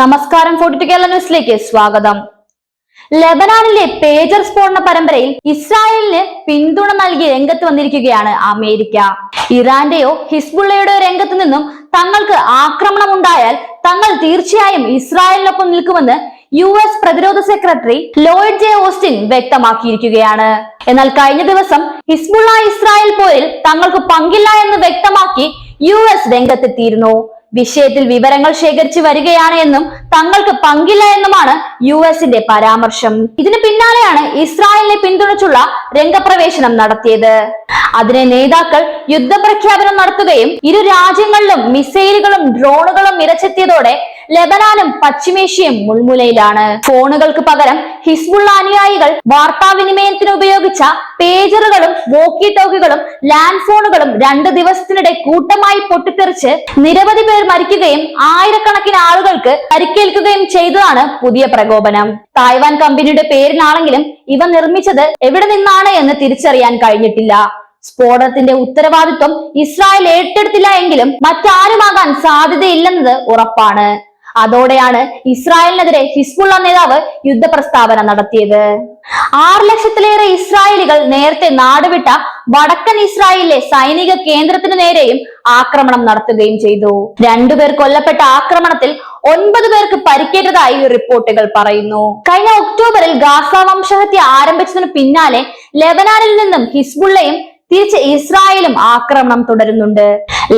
നമസ്കാരം ഫോർട്ടി കേരള ന്യൂസിലേക്ക് സ്വാഗതം. ലബനാനിലെ പേജർ സ്ഫോടന പരമ്പരയിൽ ഇസ്രായേലിന് പിന്തുണ നൽകി രംഗത്ത് വന്നിരിക്കുകയാണ് അമേരിക്ക. ഇറാന്റെയോ ഹിസ്ബുള്ളയുടെയോ രംഗത്ത് നിന്നും തങ്ങൾക്ക് ആക്രമണം ഉണ്ടായാൽ തങ്ങൾ തീർച്ചയായും ഇസ്രായേലിനൊപ്പം നിൽക്കുമെന്ന് യു എസ് പ്രതിരോധ സെക്രട്ടറി ലോയിഡ് ജെ ഓസ്റ്റിൻ വ്യക്തമാക്കിയിരിക്കുകയാണ്. എന്നാൽ കഴിഞ്ഞ ദിവസം ഹിസ്ബുള്ള ഇസ്രായേൽ പോരിൽ തങ്ങൾക്ക് പങ്കില്ല എന്ന് വ്യക്തമാക്കി യു എസ് രംഗത്തെത്തിയിരുന്നു. വിഷയത്തിൽ വിവരങ്ങൾ ശേഖരിച്ചു വരികയാണ് എന്നും തങ്ങൾക്ക് പങ്കില്ല എന്നുമാണ് യു എസിന്റെ പരാമർശം. ഇതിന് പിന്നാലെയാണ് ഇസ്രായേലിനെ പിന്തുണച്ചുള്ള രംഗപ്രവേശനം നടത്തിയത്. അതിനെ നേതാക്കൾ യുദ്ധപ്രഖ്യാപനം നടത്തുകയും ഇരു രാജ്യങ്ങളിലും മിസൈലുകളും ഡ്രോണുകളും ഇരച്ചെത്തിയതോടെ ലബനാനും പശ്ചിമേഷ്യയും മുൾമുലയിലാണ് ഫോണുകൾക്ക് പകരം ഹിസ്ബുള്ള അനുയായികൾ വാർത്താവിനിമയത്തിന് ഉപയോഗിച്ച പേജറുകളും വോക്കി ടോക്കുകളും ലാൻഡ് ഫോണുകളും രണ്ട് ദിവസത്തിനിടെ കൂട്ടമായി പൊട്ടിത്തെറിച്ച് നിരവധി പേർ മരിക്കുകയും ആയിരക്കണക്കിന് ആളുകൾക്ക് പരിക്കേൽക്കുകയും ചെയ്തതാണ് പുതിയ പ്രകോപനം. തായ്വാൻ കമ്പനിയുടെ പേരിലാണെങ്കിലും ഇവ നിർമ്മിച്ചത് എവിടെ നിന്നാണ് എന്ന് തിരിച്ചറിയാൻ കഴിഞ്ഞിട്ടില്ല. സ്ഫോടനത്തിന്റെ ഉത്തരവാദിത്വം ഇസ്രായേൽ ഏറ്റെടുത്തില്ല എങ്കിലും മറ്റാരുമാകാൻ സാധ്യതയില്ലെന്നത് ഉറപ്പാണ്. അതോടെയാണ് ഇസ്രായേലിനെതിരെ ഹിസ്ബുള്ള നേതാവ് യുദ്ധപ്രസ്താവന നടത്തിയത്. ആറ് ലക്ഷത്തിലേറെ ഇസ്രായേലികൾ നേരത്തെ നാടുവിട്ട വടക്കൻ ഇസ്രായേലിലെ സൈനിക കേന്ദ്രത്തിന് നേരെയും ആക്രമണം നടത്തുകയും ചെയ്തു. രണ്ടുപേർ കൊല്ലപ്പെട്ട ആക്രമണത്തിൽ ഒൻപത് പേർക്ക് പരിക്കേറ്റതായി റിപ്പോർട്ടുകൾ പറയുന്നു. കഴിഞ്ഞ ഒക്ടോബറിൽ ഗാസ വംശഹത്യ ആരംഭിച്ചതിന് പിന്നാലെ ലെബനാനിൽ നിന്നും ഹിസ്ബുള്ളയും തിരിച്ച് ഇസ്രായേലും ആക്രമണം തുടരുന്നുണ്ട്.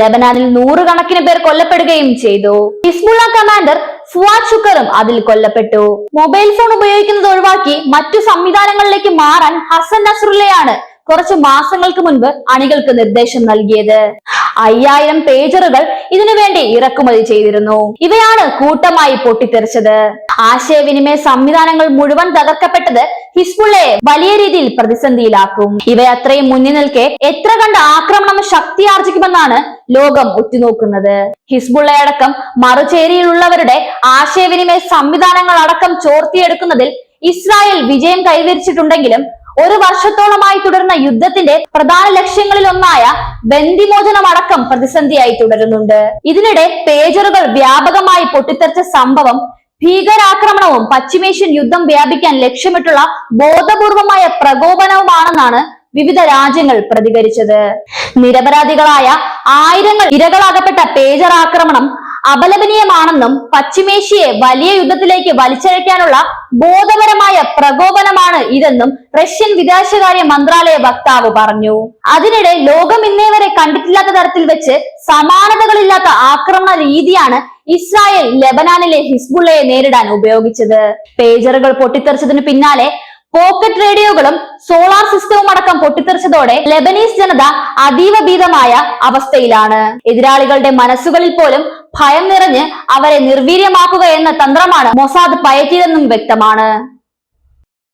ലബനാനിൽ നൂറുകണക്കിന് പേർ കൊല്ലപ്പെടുകയും ചെയ്തു. ഹിസ്ബുള്ള കമാൻഡർ ഫുവാദ് ഷുക്കറും അതിൽ കൊല്ലപ്പെട്ടു. മൊബൈൽ ഫോൺ ഉപയോഗിക്കുന്നത് ഒഴിവാക്കി മറ്റു സംവിധാനങ്ങളിലേക്ക് മാറാൻ ഹസൻ നസ്രുള്ളയാണ് കുറച്ച് മാസങ്ങൾക്ക് മുൻപ് അണികൾക്ക് നിർദ്ദേശം നൽകിയത്. അയ്യായിരം പേജറുകൾ ഇതിനുവേണ്ടി ഇറക്കുമതി ചെയ്തിരുന്നു. ഇവയാണ് കൂട്ടമായി പൊട്ടിത്തെറിച്ചത്. ആശയവിനിമയ സംവിധാനങ്ങൾ മുഴുവൻ തകർക്കപ്പെട്ടത് ഹിസ്ബുള്ളയെ വലിയ രീതിയിൽ പ്രതിസന്ധിയിലാക്കും. ഇവ അത്രയും മുന്നിൽ നിൽക്കെ എത്ര കണ്ട് ആക്രമണം ശക്തിയാർജിക്കുമെന്നാണ് ലോകം ഉറ്റുനോക്കുന്നത്. ഹിസ്ബുള്ളയടക്കം മറുചേരിയിലുള്ളവരുടെ ആശയവിനിമയ സംവിധാനങ്ങൾ അടക്കം ചോർത്തിയെടുക്കുന്നതിൽ ഇസ്രായേൽ വിജയം കൈവരിച്ചിട്ടുണ്ടെങ്കിലും ഒരു വർഷത്തോളമായി തുടർന്ന യുദ്ധത്തിന്റെ പ്രധാന ലക്ഷ്യങ്ങളിൽ ഒന്നായ ബന്ദിമോചനമടക്കം പ്രതിസന്ധിയായി തുടരുന്നുണ്ട്. ഇതിനിടെ പേജറുകൾ വ്യാപകമായി പൊട്ടിത്തെറിച്ച സംഭവം ഭീകരാക്രമണവും പശ്ചിമേഷ്യൻ യുദ്ധം വ്യാപിക്കാൻ ലക്ഷ്യമിട്ടുള്ള ബോധപൂർവമായ പ്രകോപനവുമാണെന്നാണ് വിവിധ രാജ്യങ്ങൾ പ്രതികരിച്ചത്. നിരപരാധികളായ ആയിരങ്ങൾ ഇരകളാകപ്പെട്ട പേജർ ആക്രമണം അപലപനീയമാണെന്നും പശ്ചിമേഷ്യയെ വലിയ യുദ്ധത്തിലേക്ക് വലിച്ചഴയ്ക്കാനുള്ള ബോധപരമായ പ്രകോപനമാണ് ഇതെന്നും റഷ്യൻ വിദേശകാര്യ മന്ത്രാലയ വക്താവ് പറഞ്ഞു. അതിനിടെ ലോകം ഇന്നേ വരെ കണ്ടിട്ടില്ലാത്ത തരത്തിൽ വെച്ച് സമാനതകളില്ലാത്ത ആക്രമണ രീതിയാണ് ഇസ്രായേൽ ലെബനാനിലെ ഹിസ്ബുള്ളയെ നേരിടാൻ ഉപയോഗിച്ചത്. പേജറുകൾ പൊട്ടിത്തെറിച്ചതിന് പിന്നാലെ പോക്കറ്റ് റേഡിയോകളും സോളാർ സിസ്റ്റവും അടക്കം പൊട്ടിത്തെറിച്ചതോടെ ലെബനീസ് ജനത അതീവ ഭീതമായ അവസ്ഥയിലാണ്. എതിരാളികളുടെ മനസ്സുകളിൽ പോലും ഭയം നിറഞ്ഞ് അവരെ നിർവീര്യമാക്കുക എന്ന തന്ത്രമാണ് മൊസാദ് പയറ്റിയതെന്നും വ്യക്തമാണ്.